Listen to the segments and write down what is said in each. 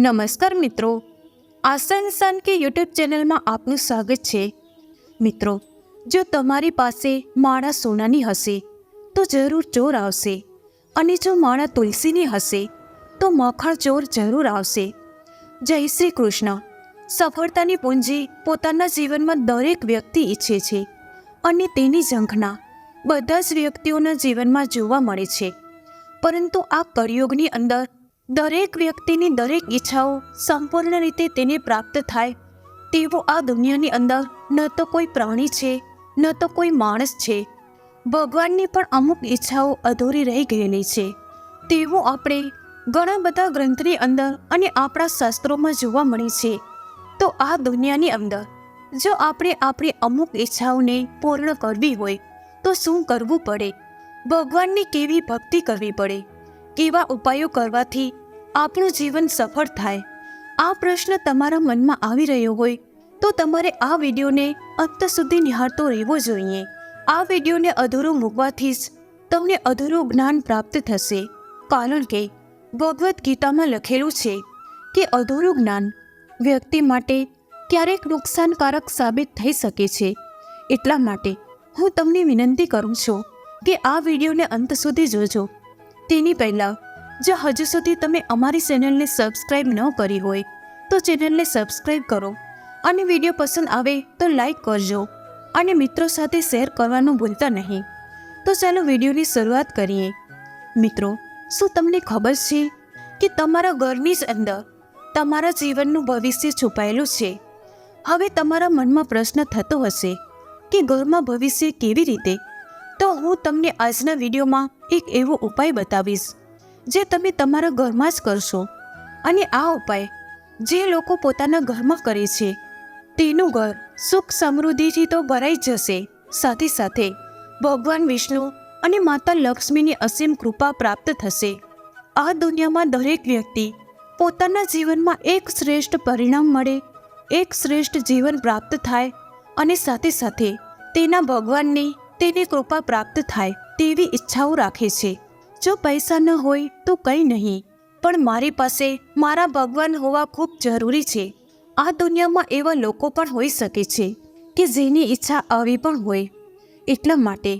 નમસ્કાર મિત્રો. આસન સન કે યુટ્યુબ ચેનલમાં આપનું સ્વાગત છે. મિત્રો, જો તમારી પાસે માળા સોનાની હશે, તો જરૂર ચોર આવશે. અને જો માળા તુલસીની હશે, તો મખણ ચોર જરૂર આવશે. જય શ્રી કૃષ્ણ. સફળતાની પૂંજી પોતાના જીવનમાં દરેક વ્યક્તિ ઈચ્છે છે અને તેની ઝંખના બધા જ વ્યક્તિઓના જીવનમાં જોવા મળે છે. પરંતુ આ કળિયુગની અંદર દરેક વ્યક્તિની દરેક ઈચ્છાઓ સંપૂર્ણ રીતે તેને પ્રાપ્ત થાય. તેવો આ દુનિયાની અંદર ન તો કોઈ પ્રાણી છે, ન તો કોઈ માણસ છે. ભગવાનની પણ અમુક ઈચ્છાઓ અધૂરી રહી ગયેલી છે. તેવું આપણે ઘણા બધા ગ્રંથની અંદર અને આપણા શાસ્ત્રોમાં જોવા મળે છે. તો આ દુનિયાની અંદર જો આપણે આપણી અમુક ઈચ્છાઓને પૂર્ણ કરવી હોય તો શું કરવું પડે? ભગવાનની કેવી ભક્તિ કરવી પડે? કેવા ઉપાયો કરવાથી આપણું જીવન સફળ થાય? આ પ્રશ્ન તમારા મનમાં આવી રહ્યો હોય તો તમારે આ વિડીયોને અંત સુધી નિહાળતો રહેવો જોઈએ. આ વિડીયોને અધૂરું મૂકવાથી જ તમને અધૂરું જ્ઞાન પ્રાપ્ત થશે. કારણ કે ભગવદ્ ગીતામાં લખેલું છે કે અધૂરું જ્ઞાન વ્યક્તિ માટે ક્યારેક નુકસાનકારક સાબિત થઈ શકે છે. એટલા માટે હું તમને વિનંતી કરું છું કે આ વિડીયોને અંત સુધી જોજો. તેની પહેલાં, જો હજુ સુધી તમે અમારી ચેનલને સબસ્ક્રાઇબ ન કરી હોય, તો ચેનલને સબસ્ક્રાઇબ કરો અને વીડિયો પસંદ આવે તો લાઈક કરજો. અને મિત્રો સાથે શેર કરવાનું ભૂલતા નહીં. તો ચાલો વિડીયોની શરૂઆત કરીએ. મિત્રો, શું તમને ખબર છે કે તમારા ઘરની જ અંદર તમારા જીવનનું ભવિષ્ય છુપાયેલું છે? હવે તમારા મનમાં પ્રશ્ન થતો હશે કે ઘરમાં ભવિષ્ય કેવી રીતે તો હું તમને આજના વિડીયોમાં એક એવો ઉપાય બતાવીશ, જે તમે તમારા ઘરમાં જ કરશો. અને આ ઉપાય, જે લોકો પોતાના ઘરમાં કરે છે, તેનું ઘર સુખ સમૃદ્ધિથી તો ભરાઈ જશે. સાથે સાથે, ભગવાન વિષ્ણુ અને માતા લક્ષ્મીની અસીમ કૃપા પ્રાપ્ત થશે. આ દુનિયામાં દરેક વ્યક્તિ પોતાના જીવનમાં એક શ્રેષ્ઠ પરિણામ મળે, એક શ્રેષ્ઠ જીવન પ્રાપ્ત થાય અને સાથે સાથે તેના ભગવાનની તેની કૃપા પ્રાપ્ત થાય તેવી ઈચ્છાઓ રાખે છે. જો પૈસા ન હોય તો કંઈ નહીં, પણ મારી પાસે મારા ભગવાન હોવા ખૂબ જરૂરી છે. આ દુનિયામાં એવા લોકો પણ હોઈ શકે છે કે જેની ઈચ્છા આવી પણ હોય. એટલા માટે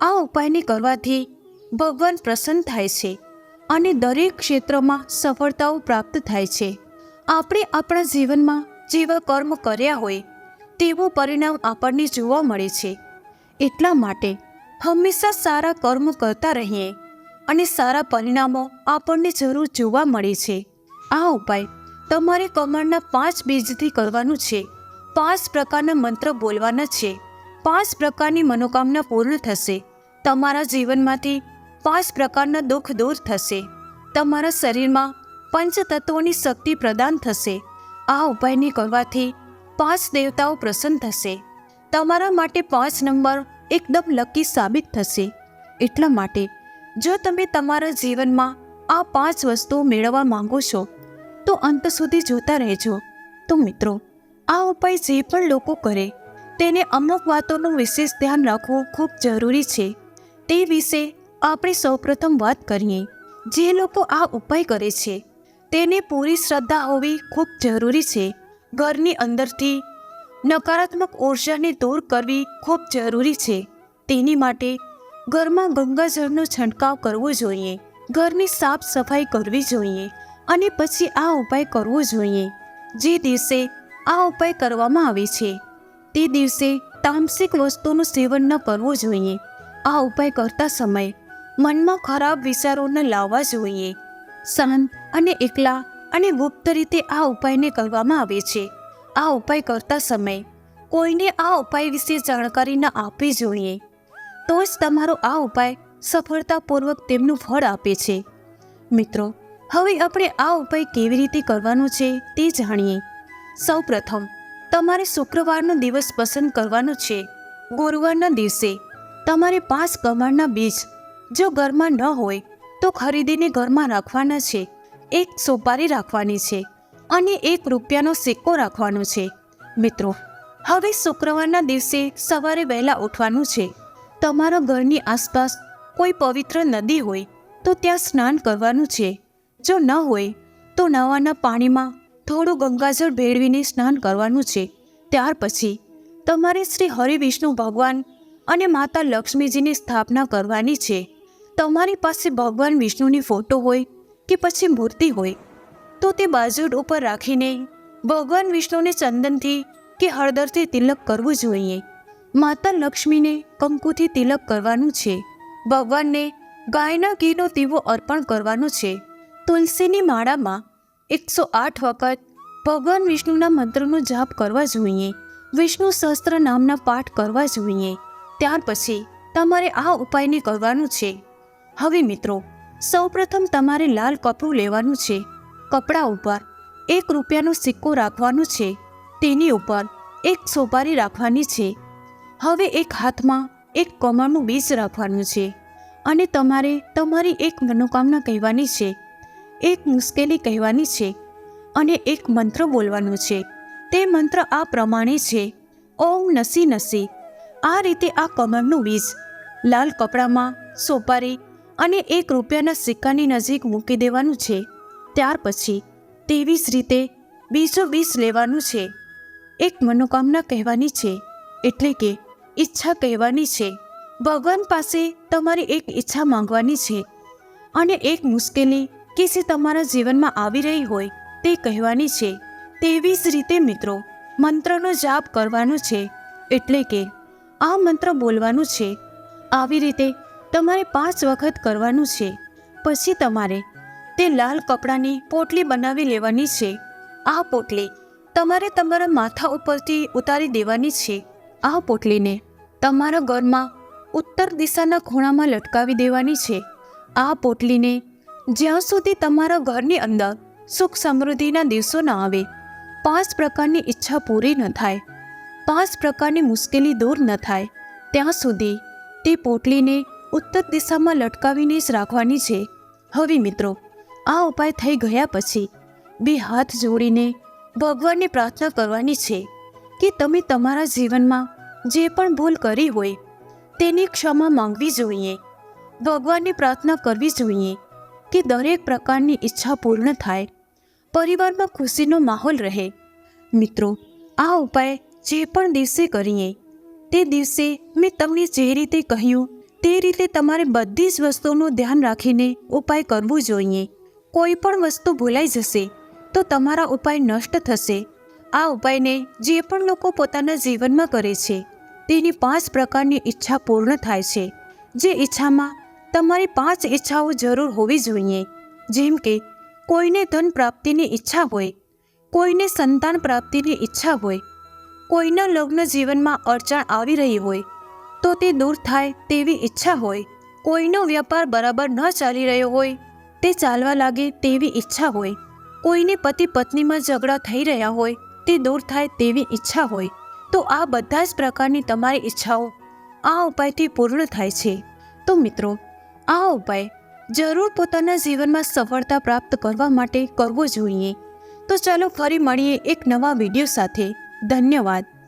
આ ઉપાયને કરવાથી ભગવાન પ્રસન્ન થાય છે અને દરેક ક્ષેત્રમાં સફળતાઓ પ્રાપ્ત થાય છે. આપણે આપણા જીવનમાં જેવા કર્મ કર્યા હોય, તેવું પરિણામ આપણને જોવા મળે છે. એટલા માટે હંમેશા સારા કર્મ કરતા રહીએ અને સારા પરિણામો આપણને જરૂર જોવા મળે છે. આ ઉપાય તમારે કમળના પાંચ બીજથી કરવાનું છે. પાંચ પ્રકારના મંત્ર બોલવાના છે. પાંચ પ્રકારની મનોકામના પૂર્ણ થશે. તમારા જીવનમાંથી પાંચ પ્રકારના દુઃખ દૂર થશે. તમારા શરીરમાં પંચ તત્વોની શક્તિ પ્રદાન થશે. આ ઉપાયને કરવાથી પાંચ દેવતાઓ પ્રસન્ન થશે. તમારા માટે પાંચ નંબર એકદમ લકી સાબિત થશે. એટલા માટે, જો તમે તમારા જીવનમાં આ પાંચ વસ્તુઓ મેળવવા માંગો છો, તો અંત સુધી જોતા રહેજો. તો મિત્રો, આ ઉપાય જે પણ લોકો કરે, તેને અમુક વાતોનું વિશેષ ધ્યાન રાખવું ખૂબ જરૂરી છે. તે વિશે આપણે સૌપ્રથમ વાત કરીએ. જે લોકો આ ઉપાય કરે છે, તેને પૂરી શ્રદ્ધા હોવી ખૂબ જરૂરી છે. ઘરની અંદરથી નકારાત્મક ઉર્જાને દૂર કરવી ખૂબ જરૂરી છે. તેની માટે ઘરમાં ગંગાજળનો છંટકાવ કરવો જોઈએ, ઘરની સાફ સફાઈ કરવી જોઈએ અને પછી આ ઉપાય કરવો જોઈએ. જે દિવસે આ ઉપાય કરવામાં આવે છે, તે દિવસે તામસિક વસ્તુનું સેવન ન કરવું જોઈએ. આ ઉપાય કરતા સમયે મનમાં ખરાબ વિચારો ન લાવવા જોઈએ. શાંત અને એકલા અને ગુપ્ત રીતે આ ઉપાયને કરવામાં આવે છે. આ ઉપાય કરતા સમયે કોઈને આ ઉપાય વિશે જાણકારી ન આપવી જોઈએ. તો જ તમારો આ ઉપાય સફળતાપૂર્વક તેમનું ફળ આપે છે. મિત્રો, હવે આપણે આ ઉપાય કેવી રીતે કરવાનો છે તે જાણીએ. સૌપ્રથમ, તમારે શુક્રવારનો દિવસ પસંદ કરવાનો છે. ગુરુવારના દિવસે તમારે પાંચ કમળના બીજ જો ઘરમાં ન હોય તો ખરીદીને ઘરમાં રાખવાના છે. એક સોપારી રાખવાની છે. અને એક રૂપિયાનો સિક્કો રાખવાનો છે. મિત્રો, હવે શુક્રવારના દિવસે સવારે વહેલા ઉઠવાનું છે. તમારા ઘરની આસપાસ કોઈ પવિત્ર નદી હોય તો ત્યાં સ્નાન કરવાનું છે. જો ન હોય તો નવાના પાણીમાં થોડું ગંગાજળ ભેળવીને સ્નાન કરવાનું છે. ત્યાર પછી તમારે શ્રી હરિવિષ્ણુ ભગવાન અને માતા લક્ષ્મીજીની સ્થાપના કરવાની છે. તમારી પાસે ભગવાન વિષ્ણુની ફોટો હોય કે પછી મૂર્તિ હોય તો તે બાજુડ ઉપર રાખીને ભગવાન વિષ્ણુને ચંદનથી કે હળદરથી તિલક કરવું જોઈએ. માતા લક્ષ્મીને કંકુથી તિલક કરવાનું છે. ભગવાનને ગાયના ઘીનો દીવો અર્પણ કરવાનો છે. તુલસીની માળામાં એકસો આઠ વખત ભગવાન વિષ્ણુના મંત્રનો જાપ કરવા જોઈએ. વિષ્ણુ સહસ્ત્ર નામના પાઠ કરવા જોઈએ. ત્યાર પછી તમારે આ ઉપાયને કરવાનું છે. હવે મિત્રો, સૌપ્રથમ તમારે લાલ કપડું લેવાનું છે. કપડા ઉપર એક રૂપિયાનો સિક્કો રાખવાનો છે. તેની ઉપર એક સોપારી રાખવાની છે. હવે એક હાથમાં એક કમળનું બીજ રાખવાનું છે અને તમારે તમારી એક મનોકામના કહેવાની છે. એક મુશ્કેલી કહેવાની છે અને એક મંત્ર બોલવાનો છે. તે મંત્ર આ પ્રમાણે છે. ઓમ નસી નસી. આ રીતે આ કમળનું બીજ લાલ કપડામાં સોપારી અને એક રૂપિયાના સિક્કાની નજીક મૂકી દેવાનું છે. ત્યાર પછી તેવી જ રીતે બીજો બીજ લેવાનું છે. એક મનોકામના કહેવાની છે, એટલે કે ઈચ્છા કહેવાની છે. ભગવાન પાસે તમારી એક ઈચ્છા માંગવાની છે અને એક મુશ્કેલી કે જે તમારા જીવનમાં આવી રહી હોય તે કહેવાની છે. તેવી જ રીતે મિત્રો, મંત્રનો જાપ કરવાનો છે, એટલે કે આ મંત્ર બોલવાનું છે. આવી રીતે તમારે પાંચ વખત કરવાનું છે. પછી તમારે તે લાલ કપડાની પોટલી બનાવી લેવાની છે. આ પોટલી તમારે તમારા માથા ઉપરથી ઉતારી દેવાની છે. આ પોટલીને તમારા ઘરમાં ઉત્તર દિશાના ખૂણામાં લટકાવી દેવાની છે. આ પોટલીને જ્યાં સુધી તમારા ઘરની અંદર સુખ સમૃદ્ધિના દિવસો ન આવે, પાંચ પ્રકારની ઈચ્છા પૂરી ન થાય, પાંચ પ્રકારની મુશ્કેલી દૂર ન થાય, ત્યાં સુધી તે પોટલીને ઉત્તર દિશામાં લટકાવીને જ રાખવાની છે. હવે મિત્રો આ ઉપાય થઈ ગયા પછી બે હાથ જોડીને ભગવાનને પ્રાર્થના કરવાની છે કે તમે તમારા જીવનમાં જે પણ ભૂલ કરી હોય તેની ક્ષમા માંગવી જોઈએ. ભગવાનને પ્રાર્થના કરવી જોઈએ કે દરેક પ્રકારની ઈચ્છા પૂર્ણ થાય, પરિવારમાં ખુશીનો માહોલ રહે. મિત્રો, આ ઉપાય જે પણ દિવસે કરીએ, તે દિવસે મેં તમને જે રીતે કહ્યું તે રીતે તમારે બધી જ વસ્તુનું ધ્યાન રાખીને ઉપાય કરવું જોઈએ. કોઈ પણ વસ્તુ ભૂલાઈ જશે, તો તમારા ઉપાય નષ્ટ થશે. આ ઉપાયને જે પણ લોકો પોતાના જીવનમાં કરે છે, તેની પાંચ પ્રકારની ઈચ્છા પૂર્ણ થાય છે. જે ઈચ્છામાં તમારી પાંચ ઈચ્છાઓ જરૂર હોવી જોઈએ, જેમ કે કોઈને ધન પ્રાપ્તિની ઈચ્છા હોય, કોઈને સંતાન પ્રાપ્તિની ઈચ્છા હોય, કોઈના લગ્ન જીવનમાં અડચણ આવી રહી હોય, તો તે દૂર થાય તેવી ઈચ્છા હોય, કોઈનો વ્યાપાર બરાબર ન ચાલી રહ્યો હોય તે ચાલવા લાગે તેવી ઈચ્છા હોય. કોઈને પતિ પત્નીમાં ઝઘડા થઈ રહ્યા હોય, તે દૂર થાય તેવી ઈચ્છા હોય. તો આ બધા જ પ્રકારની તમારી ઈચ્છાઓ આ ઉપાયથી પૂર્ણ થાય છે. તો મિત્રો, આ ઉપાય જરૂર પોતાના જીવનમાં સફળતા પ્રાપ્ત કરવા માટે કરવો જોઈએ. તો ચાલો ફરી મળીએ એક નવા વીડિયો સાથે. ધન્યવાદ.